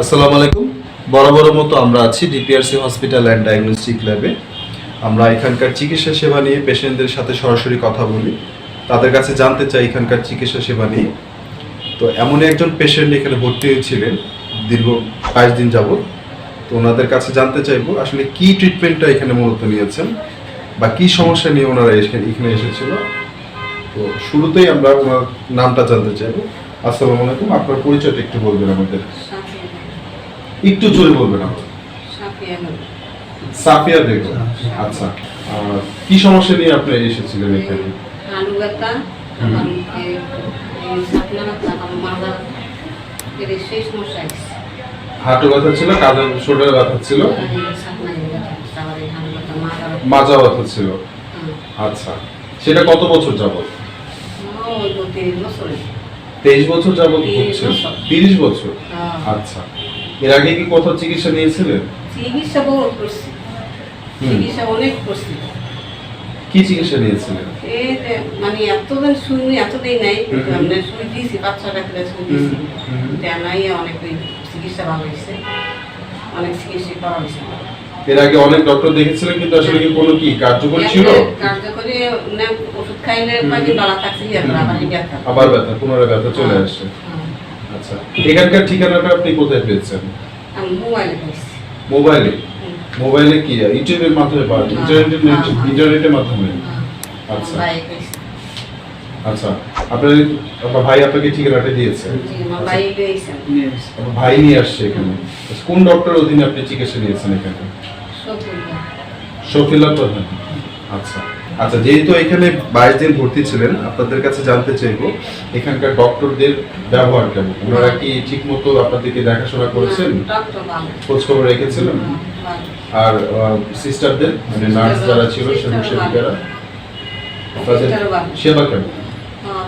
আসসালামু আলাইকুম। বরাবর মতো আমরা আছি ডিপিআরসি হসপিটাল অ্যান্ড ডায়াগনস্টিক ল্যাবে। আমরা এখানকার চিকিৎসা সেবা নিয়ে পেশেন্টদের সাথে সরাসরি কথা বলি। তাদের কাছে জানতে চাই এখানকার চিকিৎসা সেবা নিয়ে। তো এমনই একজন পেশেন্ট এখানে ভর্তি হয়েছিলেন দীর্ঘ বাইশ দিন যাবত তো ওনাদের কাছে জানতে চাইব আসলে কি ট্রিটমেন্টটা এখানে মূলত নিয়েছেন বা কি সমস্যা নিয়ে ওনারা এখানে এসেছিল। তো শুরুতেই আমরা ওনার নামটা জানতে চাইব। আসসালামু আলাইকুম, আপনার পরিচয়টা একটু বলবেন আমাদের। একটু জোরে বলবেন আমার সাফিয়া বেগম। আচ্ছা আর কি সমস্যা নিয়ে আপনি এসেছিলেন এখানে? আলু ব্যথা মাজা হাঁটু ব্যথা ছিল কাঁধে শোল্ডারে ব্যথা ছিল? আমার এই আলু ব্যথা মাজা ব্যথা। ছিল? আচ্ছা সেটা কত বছর যাবত তেইশ বছর। যাবত হচ্ছে তিরিশ বছর? আচ্ছা। এর আগে কি কোথাও চিকিৎসা নিয়েছিলেন চিকিৎসা বহুত করছি। চিকিৎসা অনেক করছি। কি চিকিৎসা নিয়েছিলেন এই মানে এতদিন শুনি এতদিন নাই। আমরা শুই দিয়েছি করে দিয়েছি। দেনাই অনেক চিকিৎসা ভালো হয়েছে। অনেক চিকিৎসা করা হয়েছে এর আগে অনেক ডক্টর দেখেছিলেন কিন্তু আসলে কি কোনো কি কার্যকর ছিল? কার্যকরী না ওষুধ খাইলে কয়েকদিন ভালো থাকছে আবার ব্যথা। আবার ব্যথা পুনরায় ব্যথা চলে আসছে। হ্যাঁ। আচ্ছা এখানকার ঠিকানাটা আপনি কোথায় পেয়েছেন মোবাইলে মোবাইলে। মোবাইলে কি ইউটিউবের মাধ্যমে ইন্টারনেটের। ইন্টারনেটের মাধ্যমে। আচ্ছা। আচ্ছা আপনার আপনার ভাই আপনাকে ঠিকানাটা দিয়েছে ভাই। আপনার ভাই নিয়ে আসছে এখানে আচ্ছা, কোন ডক্টর অধীনে আপনি চিকিৎসা নিয়েছেন এখানে সবগুলো। শফিলা প্রধান আচ্ছা আচ্ছা যেহেতু এখানে বাইশ দিন ভর্তি ছিলেন আপনাদের কাছে জানতে চাইব এখানকার ডক্টরদের ব্যবহার কেমন? ওনারা কি ঠিক মতো আপনাদেরকে দেখাশোনা করেছেন। খোঁজ খবর রেখেছিলেন? আর সিস্টারদের মানে নার্স যারা ছিল সেবক সেবিকারা তাদের সেবা কেমন? হ্যাঁ।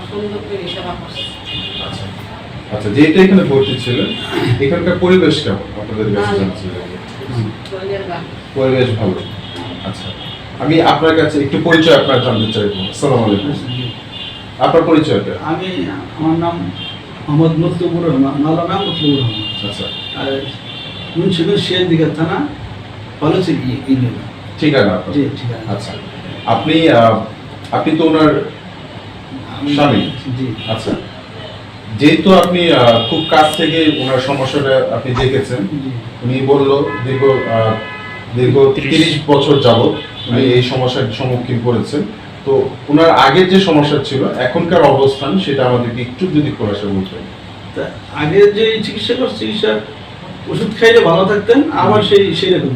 আচ্ছা আচ্ছা যেহেতু এখানে ভর্তি ছিলেন এখানকার পরিবেশ কেমন? আপনাদের কাছে। জানতে। পরিবেশ ভালো। আচ্ছা আমি আপনার কাছে একটু পরিচয় আপনার জানতে চাইব আসসালামু আলাইকুম। আপনার পরিচয়টা আমি আমার নাম মোহাম্মদ মুতলুবুর রহমান মালা নাম মুতলুবুর রহমান। আচ্ছা। আর মুন্সিগঞ্জ শেরদিঘা থানা পলসি ইউনিয়ন। ঠিকানা আপনার। জি ঠিক আছে। আচ্ছা। আপনি আপনি তো ওনার স্বামী? জি। আচ্ছা। যেহেতু আপনি খুব কাছ থেকে ওনার সমস্যাটা আপনি দেখেছেন উনি বলল দীর্ঘ দীর্ঘ তিরিশ বছর যাবৎ উনি এই সমস্যার সম্মুখীন করেছেন তো ওনার আগের যে সমস্যা ছিল এখনকার অবস্থান সেটা আমাদেরকে একটু যদি খোলাসা বলতেন। তা আগে যে চিকিৎসা করছে চিকিৎসা ওষুধ খাইলে ভালো থাকতেন আবার সেই সেই রকম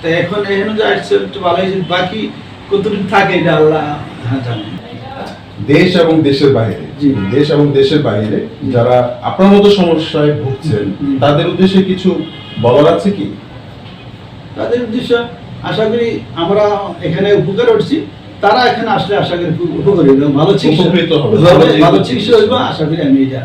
তা এখন এখানে যে আসছে একটু ভালো হয়েছে বাকি কতটুকু থাকে এটা আল্লাহ হ্যাঁ জানে। দেশ এবং দেশের বাইরে। জি। দেশ এবং দেশের বাইরে যারা আপনার মতো সমস্যায় ভুগছেন তাদের উদ্দেশ্যে কিছু বলার আছে কি? তাদের উদ্দেশ্য আশা করি আমরা এখানে উপকার উঠছি তারা এখানে আসলে আশা করি উপকার হইবে ভালো চিকিৎসা ভালো চিকিৎসা। হইবে আশা করি আমি এটা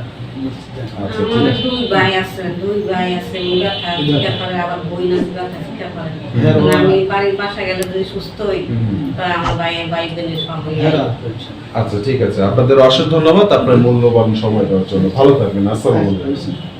আচ্ছা ঠিক আছে। দুই ভাই আছে, দুই ভাই আছে, ব্যথা, চিকিৎসা করে, আবার বই না ব্যথা, চিকিৎসা করে। বাবা। আমি বাড়ির বাসা গেলে যদি সুস্থ হই হুম। আমার ভাই ভাই বোনের সব যায়। আচ্ছা। ঠিক আছে। আপনাদের অশেষ ধন্যবাদ। আপনার মূল্যবান সময় দেওয়ার জন্য। ভালো থাকবেন। আসসালামু আলাইকুম।